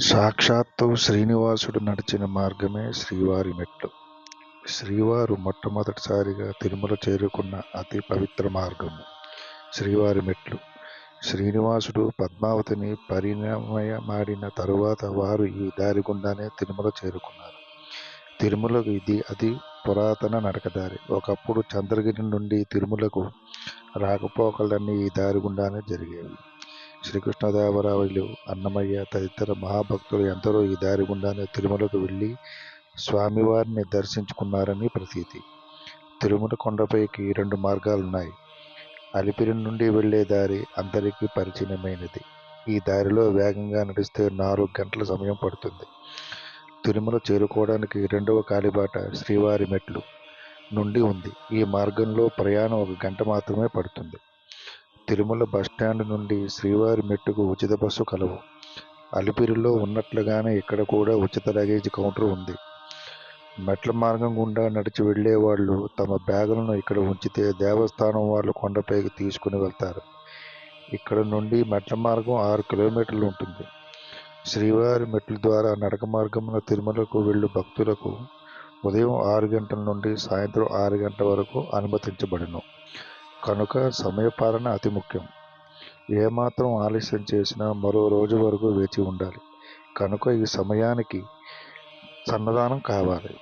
సాక్షాత్తు శ్రీనివాసుడు నడిచిన మార్గమే శ్రీవారి మెట్లు. శ్రీవారు మొట్టమొదటిసారిగా తిరుమల చేరుకున్న అతి పవిత్ర మార్గము శ్రీవారి మెట్లు. శ్రీనివాసుడు పద్మావతిని పరిణామయమాడిన తరువాత వారు ఈ దారి గుండానే తిరుమల చేరుకున్నారు. తిరుమలకు ఇది అతి పురాతన నడకదారి ఒకప్పుడు చంద్రగిరి నుండి తిరుమలకు రాకపోకలన్నీ ఈ దారి గుండానే జరిగేవి. శ్రీకృష్ణదేవరాయలు అన్నమయ్య తదితర మహాభక్తులు ఎందరో ఈ దారి గుండానే తిరుమలకు వెళ్ళి స్వామివారిని దర్శించుకున్నారని ప్రతీతి. తిరుమల కొండపైకి రెండు మార్గాలున్నాయి. అలిపిరి నుండి వెళ్ళే దారి అందరికీ పరిచయమైనది. ఈ దారిలో వేగంగా నడిస్తే నాలుగు గంటల సమయం పడుతుంది. తిరుమల చేరుకోవడానికి రెండవ కాలిబాట శ్రీవారి మెట్లు నుండి ఉంది. ఈ మార్గంలో ప్రయాణం ఒక గంట మాత్రమే పడుతుంది. తిరుమల బస్టాండ్ నుండి శ్రీవారి మెట్టుకు ఉచిత బస్సు కలవు. అలిపిరిలో ఉన్నట్లుగానే ఇక్కడ కూడా ఉచిత లగేజ్ కౌంటర్ ఉంది. మెట్ల మార్గం గుండా నడిచి వెళ్ళే వాళ్ళు తమ బ్యాగులను ఇక్కడ ఉంచితే దేవస్థానం వాళ్ళు కొండపైకి తీసుకుని వెళ్తారు. ఇక్కడ నుండి మెట్ల మార్గం ఆరు కిలోమీటర్లు ఉంటుంది. శ్రీవారి మెట్ల ద్వారా నడక మార్గమున తిరుమలకు వెళ్ళు భక్తులకు ఉదయం ఆరు గంటల నుండి సాయంత్రం ఆరు గంటల వరకు అనుమతించబడును. కనుక సమయపాలన అతి ముఖ్యం. ఏమాత్రం ఆలస్యం చేసినా మరో రోజు వరకు వేచి ఉండాలి. కనుక ఈ సమయానికి సన్నదానం కావాలి.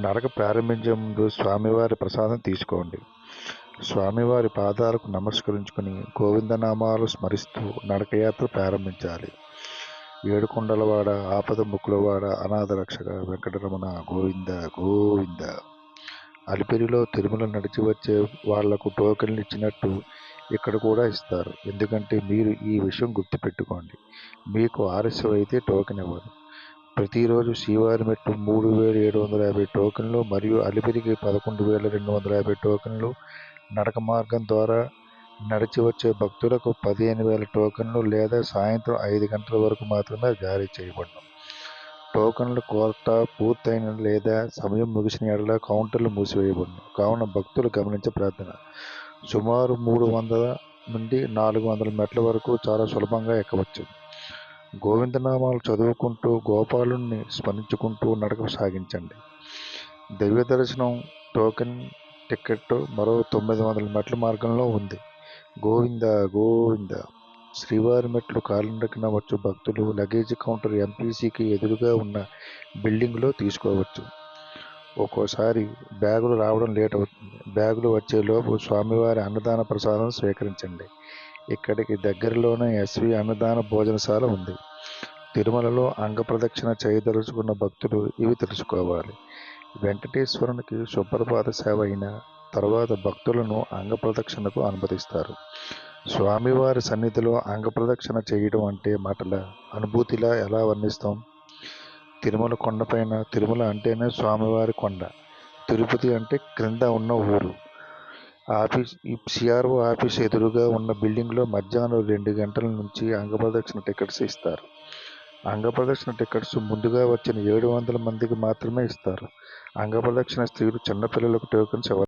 నడక ప్రారంభించే ముందు స్వామివారి ప్రసాదం తీసుకోండి. స్వామివారి పాదాలకు నమస్కరించుకుని గోవిందనామాలు స్మరిస్తూ నడకయాత్ర ప్రారంభించాలి. ఏడుకొండలవాడ ఆపద ముక్కులవాడ అనాథ రక్షక వెంకటరమణ గోవింద గోవింద. అలిపిరిలో తిరుమల నడిచి వచ్చే వాళ్ళకు టోకెన్లు ఇచ్చినట్టు ఇక్కడ కూడా ఇస్తారు. ఎందుకంటే మీరు ఈ విషయం గుర్తుపెట్టుకోండి. మీకు ఆలస్యం అయితే టోకెన్ ఇవ్వరు ప్రతిరోజు శ్రీవారి మెట్టు మూడు వేల ఏడు వందల యాభై టోకెన్లు మరియు అలిపిరికి పదకొండు వేల రెండు వందల యాభై టోకెన్లు నడక మార్గం ద్వారా నడిచి వచ్చే భక్తులకు పదిహేను వేల టోకెన్లు లేదా సాయంత్రం ఐదు గంటల వరకు మాత్రమే జారీ చేయబడను టోకన్ల కోట పూర్తయిన లేదా సమయం ముగిసిన ఎడల కౌంటర్లు మూసివేయబడును. కావున భక్తులు గమనించే ప్రార్థన. సుమారు మూడు వందల నుండి నాలుగు వందల మెట్ల వరకు చాలా సులభంగా ఎక్కవచ్చు. గోవిందనామాలు చదువుకుంటూ గోపాలుని స్మరించుకుంటూ నడక సాగించండి. దివ్య దర్శనం టోకెన్ టికెట్ మరో తొమ్మిది వందల మెట్ల మార్గంలో ఉంది. గోవింద గోవింద. శ్రీవారి మెట్లు కాలినడకన వచ్చు భక్తులు లగేజ్ కౌంటర్ ఎంపీసీకి ఎదురుగా ఉన్న బిల్డింగ్లో తీసుకోవచ్చు. ఒక్కోసారి బ్యాగులు రావడం లేట్ అవుతుంది. బ్యాగులు వచ్చేలోపు స్వామివారి అన్నదాన ప్రసాదం స్వీకరించండి. ఇక్కడికి దగ్గరలోనే ఎస్వి అన్నదాన భోజనశాల ఉంది. తిరుమలలో అంగప్రదక్షిణ చేయదలుచుకున్న భక్తులు ఇవి తెలుసుకోవాలి. వెంకటేశ్వరునికి సుప్రభాత సేవ అయిన తర్వాత భక్తులను అంగప్రదక్షిణకు అనుమతిస్తారు. స్వామివారి సన్నిధిలో అంగప్రదక్షిణ చేయడం అంటే మాటల అనుభూతిలా ఎలా వర్ణిస్తాం? తిరుమల కొండపైన తిరుమల అంటేనే స్వామివారి కొండ. తిరుపతి అంటే క్రింద ఉన్న ఊరు. ఆఫీస్ ఈ సిఆర్ఓ ఆఫీస్ ఎదురుగా ఉన్న బిల్డింగ్లో మధ్యాహ్నం రెండు గంటల నుంచి అంగప్రదక్షిణ టికెట్స్ ఇస్తారు. అంగప్రదక్షిణ టికెట్స్ ముందుగా వచ్చిన ఏడు వందల మందికి మాత్రమే ఇస్తారు. అంగప్రదక్షిణ స్త్రీలు చిన్నపిల్లలకు టోకెన్స్ ఇవ్వాలి